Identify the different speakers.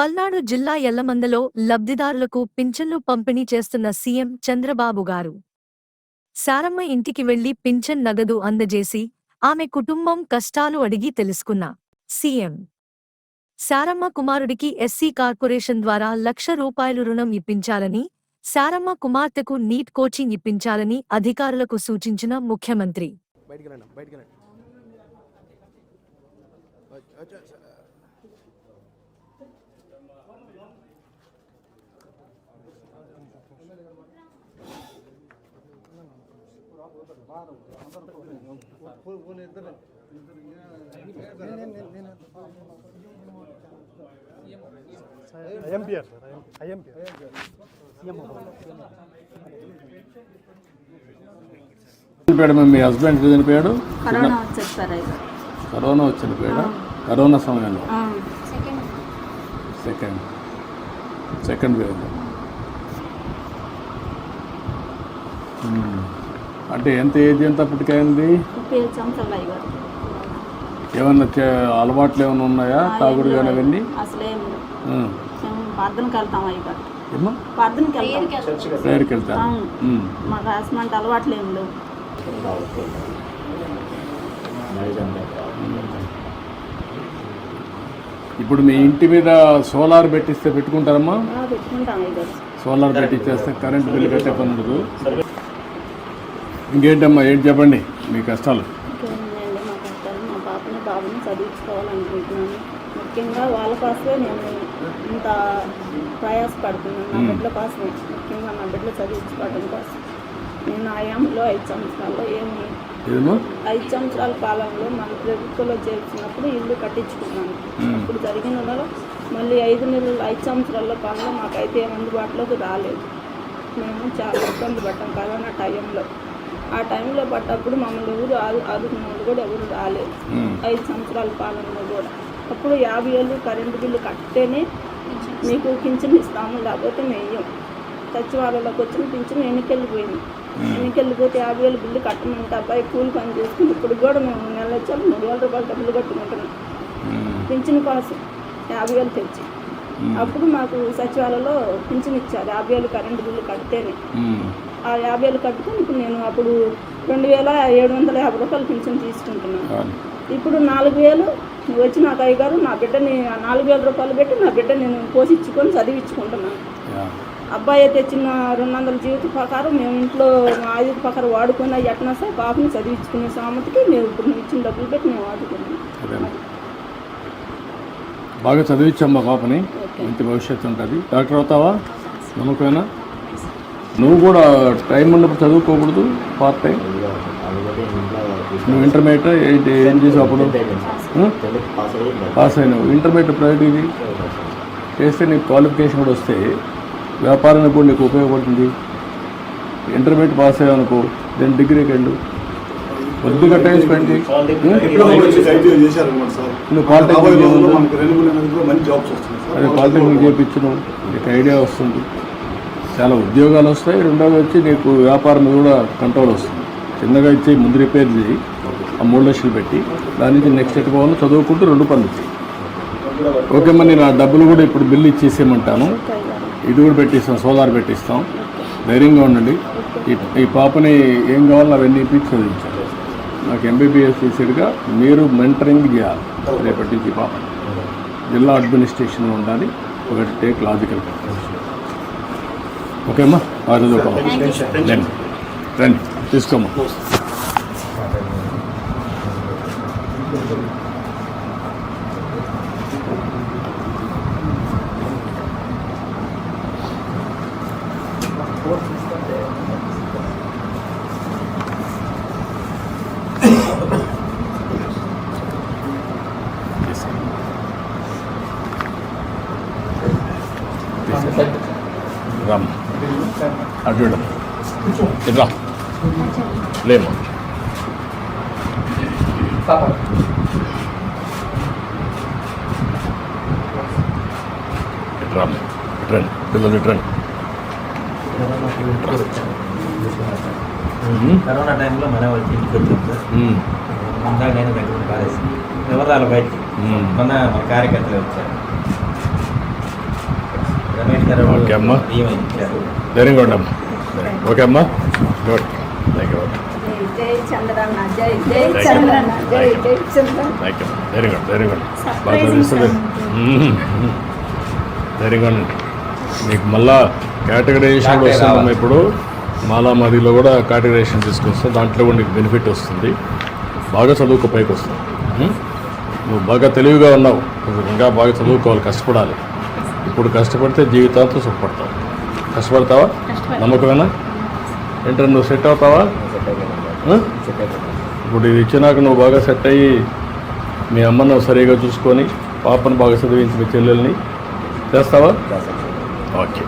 Speaker 1: పల్నాడు జిల్లా ఎల్లమందలో లబ్ధిదారులకు పింఛన్లు పంపిణీ చేస్తున్న సీఎం చంద్రబాబు గారు. శారమ్మ ఇంటికి వెళ్ళి పింఛన్ నగదు అందజేసి ఆమె కుటుంబం కష్టాలు అడిగి తెలుసుకున్న సీఎం. శారమ్మ కుమారుడికి ఎస్సీ కార్పొరేషన్ ద్వారా లక్ష రూపాయలు రుణం ఇప్పించాలని శారమ్మ కుమార్తెకు నీట్ కోచింగ్ ఇప్పించాలని అధికారులకు సూచించిన ముఖ్యమంత్రి
Speaker 2: బయటికి రండి బయటికి రండి వచ్చ- వచ్చ- వచ్చ-
Speaker 3: ఐఎంపిఆర్ సార్ ఐఎంపిఆర్.
Speaker 4: చనిపోయాడు మీ హస్బెండ్ చనిపోయాడు?
Speaker 5: కరోనా వచ్చేది సార్ అయితే.
Speaker 4: కరోనా సమయంలో?
Speaker 5: ఆ,
Speaker 4: సెకండ్ సెకండ్ వేవ్ అంటే ఎంత ఏజ్ ఎంత అప్పటికైంది? ఏమన్నా అలవాట్లు ఏమైనా ఉన్నాయా? తాగుడు కానీ అవన్నీ? ప్రేయర్కి వెళ్తాను.
Speaker 5: మాకు అసలు అలవాట్లు ఏం లేవు.
Speaker 4: ఇప్పుడు మీ ఇంటి మీద సోలార్ పెట్టిస్తే పెట్టుకుంటారమ్మా?
Speaker 5: ఆ, పెట్టుకుంటాం అయ్యారు
Speaker 4: సోలార్ పెట్టిచ్చేస్తే కరెంట్ బిల్లు కట్టే పని ఉండదు. ఇంకేంటమ్మా ఏంటి చెప్పండి? మీ కష్టాలు.
Speaker 5: ఇంకేముందండి మా కష్టాలు. మా పాపని బాబుని చదివించుకోవాలనుకుంటున్నాను. ముఖ్యంగా వాళ్ళ కోసమే నేను ఇంత నా బిడ్డల కోసమే. ముఖ్యంగా నా బిడ్డలు చదివించుకోవడం కోసం. నేను ఆయాంలో ఐదు సంవత్సరాల్లో ఏమి ఐదు సంవత్సరాల కాలంలో మన ప్రభుత్వంలో చేర్చినప్పుడు ఇల్లు కట్టించుకున్నాను. అప్పుడు జరిగిన మళ్ళీ ఐదు నెలలు ఐదు సంవత్సరాల పనులు మాకైతే ఏం అందుబాటులోకి రాలేదు. మేము చాలా ఇబ్బంది పడ్డాం కరోనా టైంలో. ఆ టైంలో పడ్డప్పుడు మమ్మల్ని ఎవరు ఆదు ఆదుకున్న వాళ్ళు కూడా ఎవరు రాలేదు. ఐదు సంవత్సరాల పాలనలో కూడా. అప్పుడు యాభై ఏళ్ళు కరెంటు బిల్లు కట్టేనే మీకు పింఛన్ ఇస్తాము లేకపోతే మేయం. సచివాలయంలోకి వచ్చిన పింఛన్ ఎన్నికెళ్ళిపోయింది. ఎన్నికెళ్ళిపోతే యాభై వేలు బిల్లు కట్టమంటే అబ్బాయి కూలి పని చేసుకుని ఇప్పుడు కూడా మేము నెల వచ్చాము మూడు వేల రూపాయలు డబ్బులు కట్టుకుంటున్నాం. పింఛన్ కోసం యాభై వేలు తెచ్చి. అప్పుడు మాకు సచివాలయంలో పింఛన్ ఇచ్చారు యాభై వేలు కరెంటు బిల్లు కడితేనే. ఆ యాభై వేలు కట్టుకొని ఇప్పుడు నేను అప్పుడు రెండు వేల ఏడు వందల యాభై రూపాయలు పింఛన్ తీసుకుంటున్నాను. ఇప్పుడు నాలుగు వేలు వచ్చి నాకు అయ్యగారు నా బిడ్డని ఆ నాలుగు వేల రూపాయలు పెట్టి నా బిడ్డ నేను పోషించుకొని చదివించుకుంటున్నాను. అబ్బాయి తెచ్చిన రెండు వందల జీవిత ప్రకారం మేము ఇంట్లో మా ఆయుధ ప్రకారం వాడుకున్న ఎట్నా సార్ పాపని చదివించుకునే సామతికి మేము ఇప్పుడు నువ్వు ఇచ్చిన డబ్బులు పెట్టి మేము వాడుకున్నాం.
Speaker 4: బాగా చదివించమ్మా పాపని మంచి భవిష్యత్తు ఉంటుంది. డాక్టర్ అవుతావా? నమ్మకమేనా? నువ్వు కూడా టైం ఉన్నప్పుడు చదువుకోకూడదు పార్ట్ టైం నువ్వు ఇంటర్మీడియట్ ఏంటి ఏం చేసావు అప్పుడు? పాస్ అయినావు. ఇంటర్మీడియట్ ప్రైవేట్ ఇది చేస్తే నీకు క్వాలిఫికేషన్ కూడా వస్తే వ్యాపారానికి కూడా నీకు ఉపయోగపడుతుంది. ఇంటర్మీడియట్ పాస్ అయ్యావనుకో దెన్ డిగ్రీకి వెళ్ళు. కొద్దిగా టైం స్పెండ్ చేయి.
Speaker 6: డిప్లొమా కూడా చేసి ఐటీఐ చేశారన్నమాట సార్.
Speaker 4: నువ్వు పాలిటెక్నిక్ పాలిటెక్నిక్ చేయించను నీకు ఐడియా వస్తుంది. చాలా ఉద్యోగాలు వస్తాయి రెండోది వచ్చి నీకు వ్యాపారం కూడా కంట్రోల్ వస్తుంది. చిన్నగా ఇచ్చి ముందు రిపేర్ చేయి ఆ మూడు లక్షలు పెట్టి దాని నుంచి నెక్స్ట్ ఎట్ పోవాలి చదువుకుంటూ రెండు పనులు చేయి. ఓకే మరి నేను ఆ డబ్బులు కూడా ఇప్పుడు బిల్లు ఇచ్చేసేయమంటాను. ఇది కూడా పెట్టిస్తాం సోలార్ పెట్టిస్తాం. ధైర్యంగా ఉండండి. ఈ ఈ పాపని ఏం కావాలో అవన్నీ ఇప్పించి చదివించాలి. నాకు ఎంబీబీఎస్ చేసేట్టుగా మీరు మెంటరింగ్ చేయాలి. రేపటి నుంచి ఈ పాపని జిల్లా అడ్మినిస్ట్రేషన్లో ఉండాలి. ఒకటి టేక్ లాజికల్ ఓకే అమ్మా? ఆ చదువుకోమా రండి రండి తీసుకోమ్మా. రామ్. అటు ఇటు. ఇటు రా. లేమ్మా ఇటు రామ్. రండి. పిల్లలు రండి.
Speaker 7: కరోనా టైంలో మన వచ్చి ఇంటికి వచ్చాం సార్.
Speaker 4: ఉమ్.
Speaker 7: ఇందాక నేను దగ్గర పారేసింది. ఎవరు రాలి బయటికి
Speaker 4: మ్మ్.
Speaker 7: మొన్న మన కార్యకర్తలు వచ్చారు. రమేష్ గారు
Speaker 4: ఓకే అమ్మా.
Speaker 7: ఇచ్చారు
Speaker 4: వెరీ గుడ్ అమ్మా. ఓకే అమ్మా. Good thank you very good very good బాగా వెరీ గుడ్ అండి మీకు మళ్ళా కేటగరైజేషన్ వస్తుందమ్మా ఇప్పుడు. మాలా మదిలో కూడా కేటగరైజేషన్ తీసుకొస్తాం దాంట్లో కూడా నీకు బెనిఫిట్ వస్తుంది. బాగా చదువుకో పైకి వస్తుంది? నువ్వు బాగా తెలివిగా ఉన్నావు. నువ్వు ఇంకా బాగా చదువుకోవాలి కష్టపడాలి. ఇప్పుడు కష్టపడితే జీవితాంతం సుఖపడతావు. కష్టపడతావా? నమ్మకమేనా? ఏంటంటే నువ్వు సెట్ అవుతావా? ఇప్పుడు ఇది ఇచ్చినాక నువ్వు బాగా సెట్ అయ్యి మీ అమ్మను సరిగా చూసుకొని పాపను బాగా చదివించి మీ చెల్లెల్ని చేస్తావా? ఓకే.